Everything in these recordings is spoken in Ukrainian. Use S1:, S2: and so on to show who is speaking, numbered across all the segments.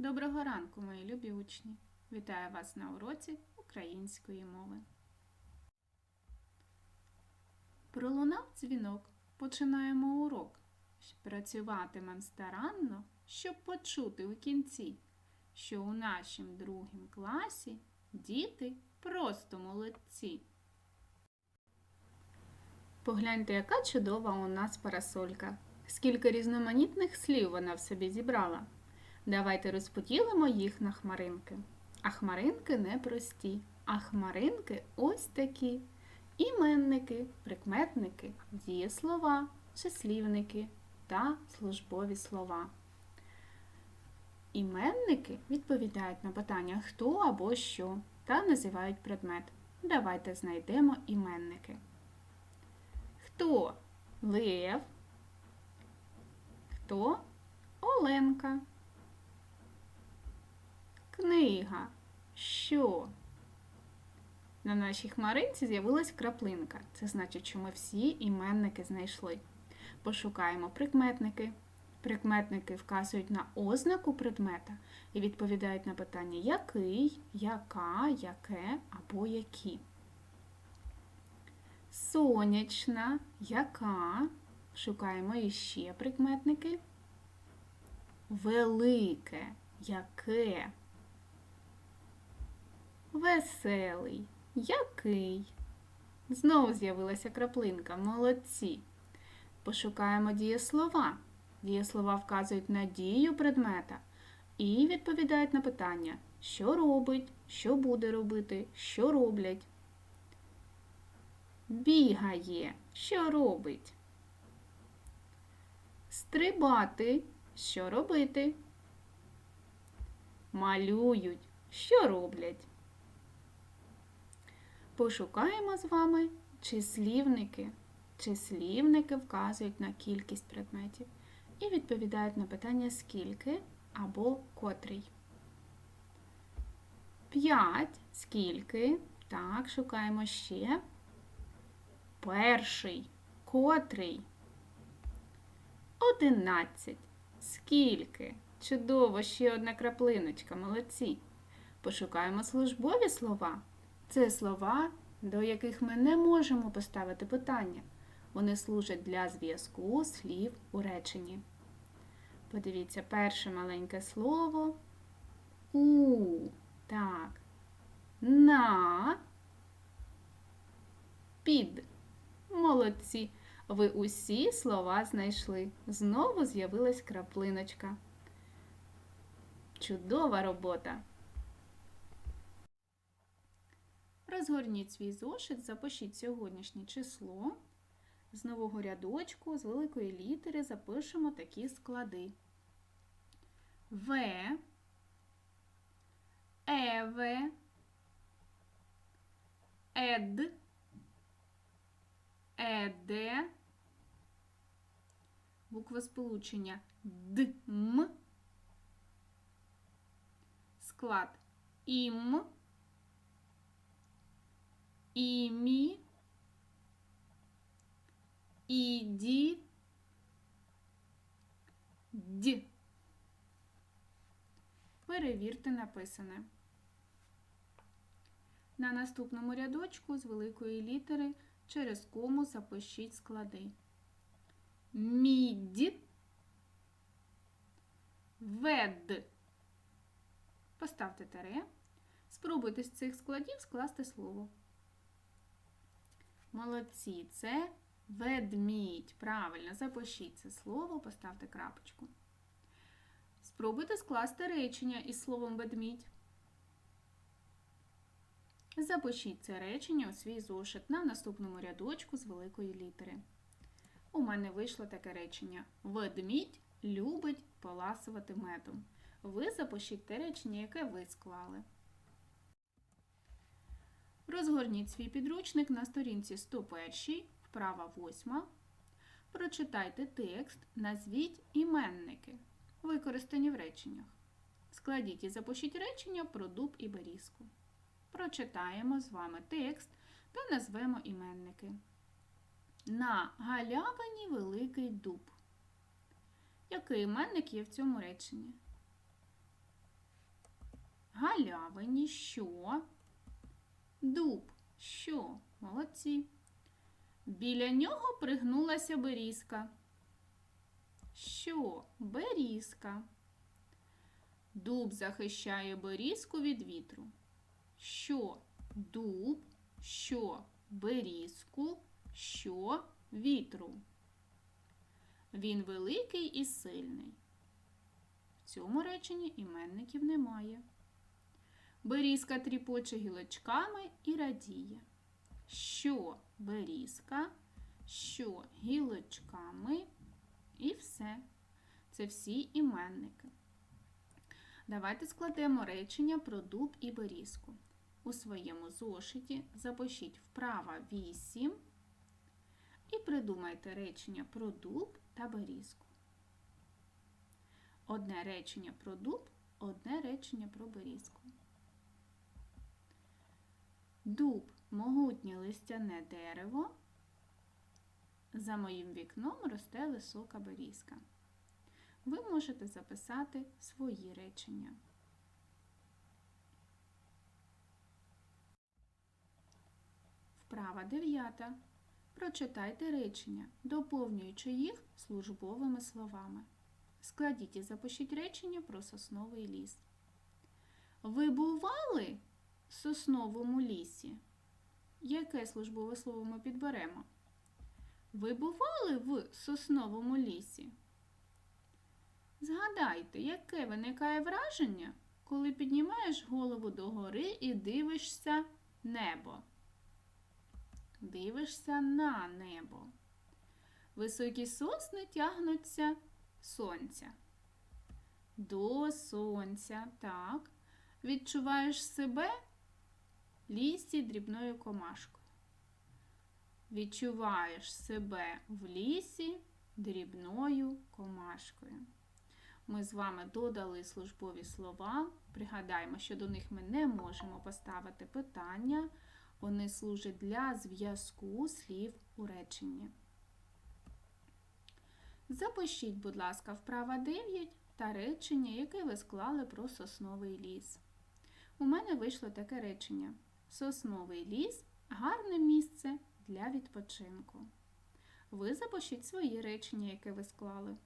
S1: Доброго ранку, мої любі учні! Вітаю вас на уроці української мови. Пролунав дзвінок. Починаємо урок. Працюватимем старанно, щоб почути у кінці, що у нашім другім класі діти просто молодці. Погляньте, яка чудова у нас парасолька. Скільки різноманітних слів вона в собі зібрала. Давайте розподілимо їх на хмаринки. А хмаринки не прості, а хмаринки ось такі. Іменники, прикметники, дієслова, числівники та службові слова. Іменники відповідають на питання хто або що та називають предмет. Давайте знайдемо іменники. Хто Лев? Хто Оленка? Книга. Що? На нашій хмаринці з'явилась краплинка. Це значить, що ми всі іменники знайшли. Пошукаємо прикметники. Прикметники вказують на ознаку предмета і відповідають на питання який, яка, яке або які. Сонячна, яка. Шукаємо іще прикметники. Велике, яке. Веселий, який. Знову з'явилася краплинка. Молодці. Пошукаємо дієслова. Дієслова вказують на дію предмета і відповідають на питання, що робить, що буде робити, що роблять. Бігає, що робить. Стрибати, що робити. Малюють, що роблять. Пошукаємо з вами числівники. Числівники вказують на кількість предметів і відповідають на питання скільки або котрий. П'ять скільки. Так, шукаємо ще. Перший. Котрий. Одинадцять. Скільки? Чудово, ще одна краплиночка, молодці. Пошукаємо службові слова. Це слова, до яких ми не можемо поставити питання. Вони служать для зв'язку слів у реченні. Подивіться, перше маленьке слово у. Так. На. Під. Молодці. Ви усі слова знайшли. Знову з'явилась краплиночка. Чудова робота! Розгорніть свій зошит, запишіть сьогоднішнє число. З нового рядочку, з великої літери запишемо такі склади. В, Еве, Ед, Еде, буква сполучення ДМ, склад ІМ, імі, іді, д. Перевірте написане. На наступному рядочку з великої літери через кому запишіть склади. Мідь, вед. Поставте таре. Спробуйте з цих складів скласти слово. Молодці, це ведмідь. Правильно, запишіть це слово, поставте крапочку. Спробуйте скласти речення із словом ведмідь. Запишіть це речення у свій зошит на наступному рядочку з великої літери. У мене вийшло таке речення. Ведмідь любить поласувати медом. Ви запишіть те речення, яке ви склали. Розгорніть свій підручник на сторінці 101, вправа 8. Прочитайте текст, назвіть іменники, використані в реченнях. Складіть і запишіть речення про дуб і берізку. Прочитаємо з вами текст та назвемо іменники. На галявині великий дуб. Який іменник є в цьому реченні? галявині що? Дуб. Що? Молодці. Біля нього пригнулася берізка. Що? Берізка. Дуб захищає берізку від вітру. Що? Дуб, що берізку, що вітру. Він великий і сильний. В цьому реченні іменників немає. Берізка тріпоче гілочками і радіє. Що берізка, що гілочками і все. Це всі іменники. Давайте складемо речення про дуб і берізку. У своєму зошиті запишіть вправа 8 і придумайте речення про дуб та берізку. Одне речення про дуб, одне речення про берізку. Дуб могутнє листяне дерево. За моїм вікном росте висока берізка. Ви можете записати свої речення. Вправа 9. Прочитайте речення, доповнюючи їх службовими словами. Складіть і запишіть речення про сосновий ліс. Ви бували сосновому лісі? Яке службове слово ми підберемо? Ви бували в сосновому лісі? Згадайте, яке виникає враження, коли піднімаєш голову догори і дивишся небо. Дивишся на небо. Високі сосни тягнуться сонця. До сонця, так. Відчуваєш себе лісі дрібною комашкою. Відчуваєш себе в лісі дрібною комашкою. Ми з вами додали службові слова. Пригадаємо, що до них ми не можемо поставити питання. Вони служать для зв'язку слів у реченні. Запишіть, будь ласка, вправа 9 та речення, яке ви склали про сосновий ліс. У мене вийшло таке речення: Сосновий ліс гарне місце для відпочинку. Ви запишіть свої речення, яке ви склали.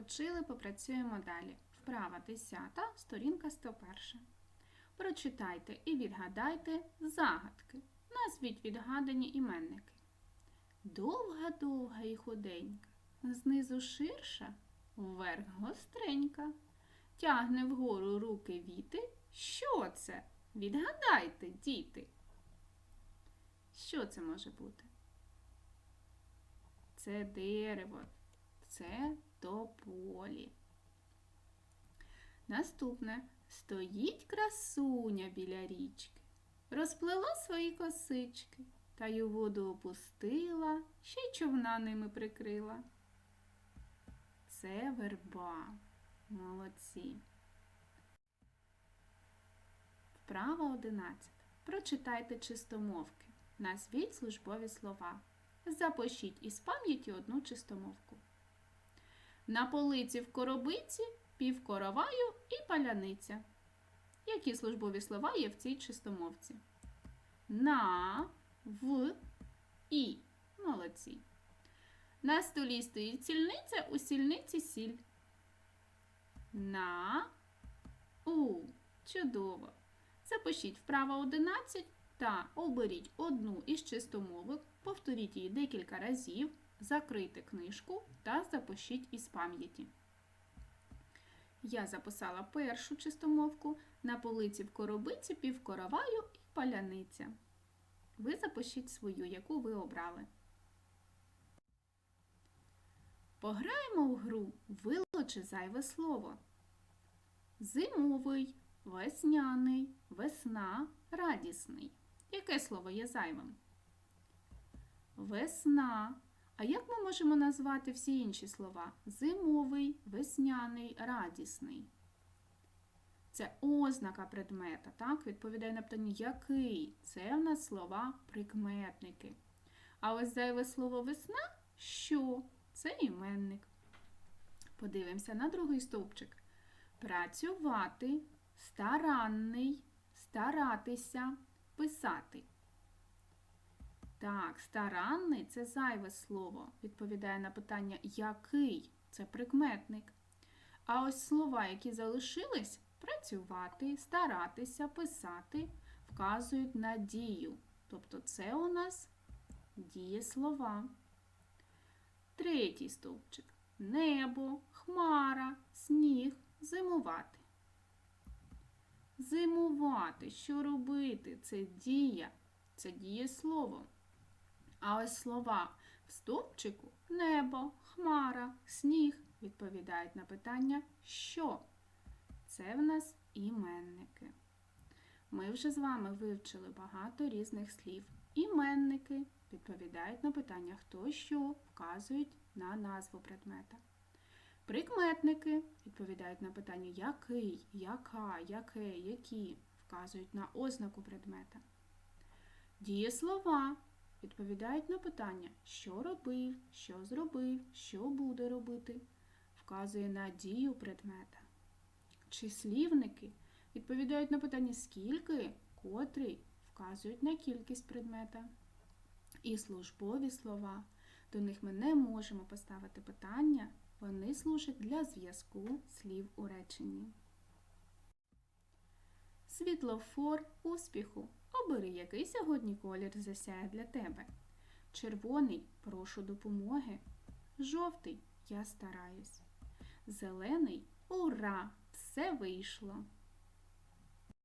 S1: Відпочили, попрацюємо далі. Вправа 10, сторінка 101. Прочитайте і відгадайте загадки. Назвіть відгадані іменники. Довга-довга і худенька, знизу ширша, вверх гостренька. Тягне вгору руки віти. Що це? Відгадайте, діти. Що це може бути? Це дерево, це тополі. Наступне стоїть красуня біля річки, розплела свої косички та й у воду опустила, ще й човна ними прикрила. Це верба. Молодці. Вправа 11. Прочитайте чистомовки. Назвіть службові слова. Запишіть із пам'яті одну чистомовку. На полиці в коробиці пів короваю і паляниця. Які службові слова є в цій чистомовці? На, в, і. Молодці. На столі стоїть сільниця, у сільниці сіль. На, у. Чудово. Запишіть вправо 11 та оберіть одну із чистомовок, повторіть її декілька разів, закрийте книжку та запишіть із пам'яті. Я записала першу чистомовку на полиці в коробиці півкороваю і паляниця. Ви запишіть свою, яку ви обрали. Пограємо в гру вилучи зайве слово. Зимовий, весняний, весна, радісний. Яке слово є зайвим? Весна. А як ми можемо назвати всі інші слова? Зимовий, весняний, радісний. Це ознака предмета, так? Відповідає на питання який? Це в нас слова прикметники. А ось зайве слово весна що? Це іменник. Подивимося на другий стовпчик. Працювати, старанний, старатися, писати. Так, старанний це зайве слово. Відповідає на питання який це прикметник. А ось слова, які залишились працювати, старатися, писати, вказують на дію. Тобто це у нас дієслова. Третій стовпчик. Небо, хмара, сніг, зимувати. Зимувати, що робити? Це дія, це дієслово. А ось слова в стовпчику небо, хмара, сніг відповідають на питання що? Це в нас іменники. Ми вже з вами вивчили багато різних слів. Іменники відповідають на питання хто що, вказують на назву предмета. Прикметники відповідають на питання який, яка, яке, які, вказують на ознаку предмета. Дієслова відповідають на питання, що робив, що зробив, що буде робити, вказує на дію предмета. Числівники відповідають на питання скільки, котрий, вказують на кількість предмета. І службові слова. До них ми не можемо поставити питання, вони служать для зв'язку слів у реченні. Світлофор успіху. Обери, який сьогодні колір засяє для тебе. Червоний прошу допомоги. Жовтий я стараюсь. Зелений ура! Все вийшло.